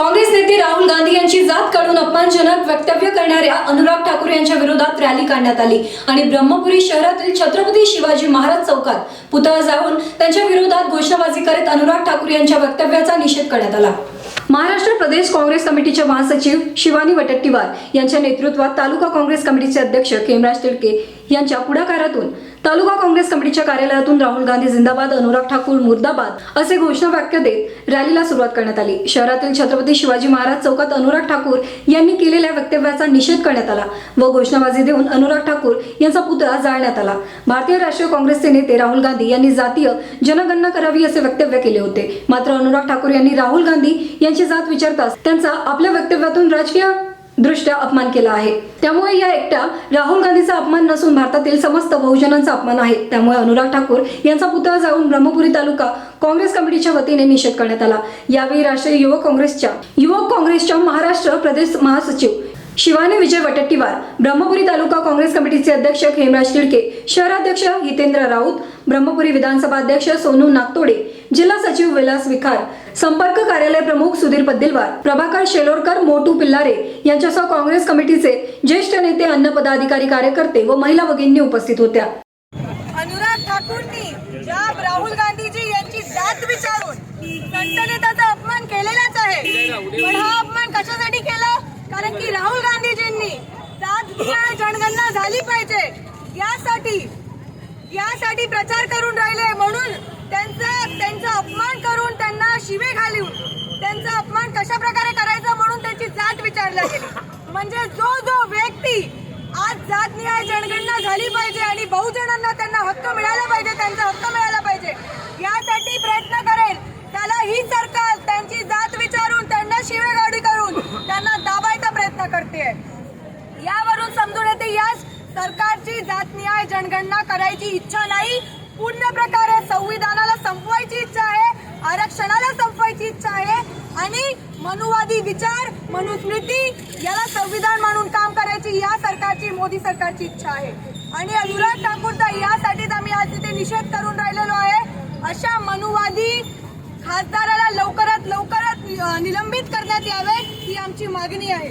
काँग्रेस नेते राहुल गांधी यांची जात काढून अपमानजनक वक्तव्य करणाऱ्या अनुराग ठाकूर यांच्या विरोधात रॅली काढण्यात आली. आणि ब्रह्मपुरी शहरातील छत्रपती शिवाजी महाराज चौकात पुतळा जाळून त्यांच्या विरोधात घोषणाबाजी करत अनुराग ठाकूर यांच्या वक्तव्याचा निषेध करण्यात आला. महाराष्ट्र प्रदेश काँग्रेस कमिटीचे महासचिव शिवानी वटट्टीवार यांच्या नेतृत्वात तालुका काँग्रेस कमिटीचे अध्यक्ष खेमराज तिडके यांच्या पुढाकारातून तालुका काँग्रेस कमिटीच्या कार्यालयातून राहुल गांधी जिंदाबाद अनुराग ठाकूर मुर्दाबाद असे घोषणावाक्य देत रॅलीला सुरुवात करण्यात आली. शहरातील छत्रपती शिवाजी महाराज चौकात अनुराग ठाकूर यांनी केलेल्या वक्तव्याचा निषेध करण्यात आला व घोषणाबाजी देऊन अनुराग ठाकूर यांचा पुतळा जाळण्यात आला. भारतीय राष्ट्रीय काँग्रेसचे नेते राहुल गांधी यांनी जातीय जनगणना करावी असे वक्तव्य केले होते. मात्र अनुराग ठाकूर यांनी राहुल गांधी यांची जात विचारताच त्यांचा आपल्या वक्तव्यातून राजकीय दृष्ट्या अपमान केला आहे. त्यामुळे या एकट्या राहुल गांधीचा अपमान नसून भारतातील समस्त बहुजनांचा अपमान आहे. त्यामुळे अनुराग ठाकूर यांचा पुतळा जाऊन ब्रह्मपुरी तालुका काँग्रेस कमिटीच्या वतीने निषेध करण्यात आला. यावेळी राष्ट्रीय युवक काँग्रेसच्या युवक काँग्रेसच्या महाराष्ट्र प्रदेश महासचिव शिवानी विजय वटट्टीवार ब्रह्मपुरी तालुका काँग्रेस कमिटीचे अध्यक्ष हेमराज तिडके शहराध्यक्ष हितेंद्र राऊत ब्रह्मपुरी विधानसभा अध्यक्ष सोनू नागतोडे जिल्हा सचिव विलास विखार संपर्क कार्यालय प्रमुख सुधीर पद्दिलवार प्रभाकर शेलोरकर मोटू पिल्लारे यांच्यासह काँग्रेस कमिटीचे ज्येष्ठ नेते अन्न पदाधिकारी कार्यकर्ते व महिला भगिनी उपस्थित होत्या. अनुराग ठाकूरनी ज्या राहुल गांधीजी यांची जात विचारून संसदेत अपमान केलेलाच आहे. पण हा अपमान कशासाठी केला? कारण की राहुल गांधीजींनी जात जनगणना झाली पाहिजे. यासाठी यासाठी प्रचार करून राहिले. म्हणून त्यांचा त्यांचा अपमान करून त्यांना शिवे घालून त्यांचा अपमान कशा प्रकारे करायचा म्हणून त्यांची जात विचारल्या गेली म्हणजे जो जो व्यक्ती आज जात न्याय जनगणना झाली पाहिजे आणि बहुजनांना त्यांना हक्क मिळाला पाहिजे त्यांचा हक्क मिळाला पाहिजे यासाठी प्रयत्न करेल. त्याला ही सरकार त्यांची जात विचारून त्यांना शिवेगाडी करून त्यांना दाबायचा प्रयत्न करते. यावरून समजून येते या सरकारची जात न्याय जनगणना करायची इच्छा नाही. पूर्ण प्रकारे संविधानाला संपवायची इच्छा आहे आरक्षणाला संपवायची इच्छा आहे. आणि मनुवादी विचार मनुस्मृती याला संविधान म्हणून काम करायची या सरकारची मोदी सरकारची इच्छा आहे. आणि अनुराग ठाकूरचा यासाठीच आम्ही आज तिथे निषेध करून राहिलेलो आहे. अशा मनुवादी खासदाराला लवकरात लवकरात निलंबित करण्यात यावे ही आमची मागणी आहे.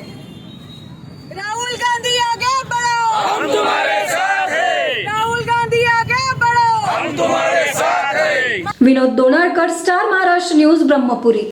राहुल गांधी आगे बढ़ो! हम तुम्हारे साथ हैं। राहुल गांधी आगे बढ़ो! हम तुम्हारे साथ हैं। Vinod Donarkar Star Maharashtra News Brahmapuri.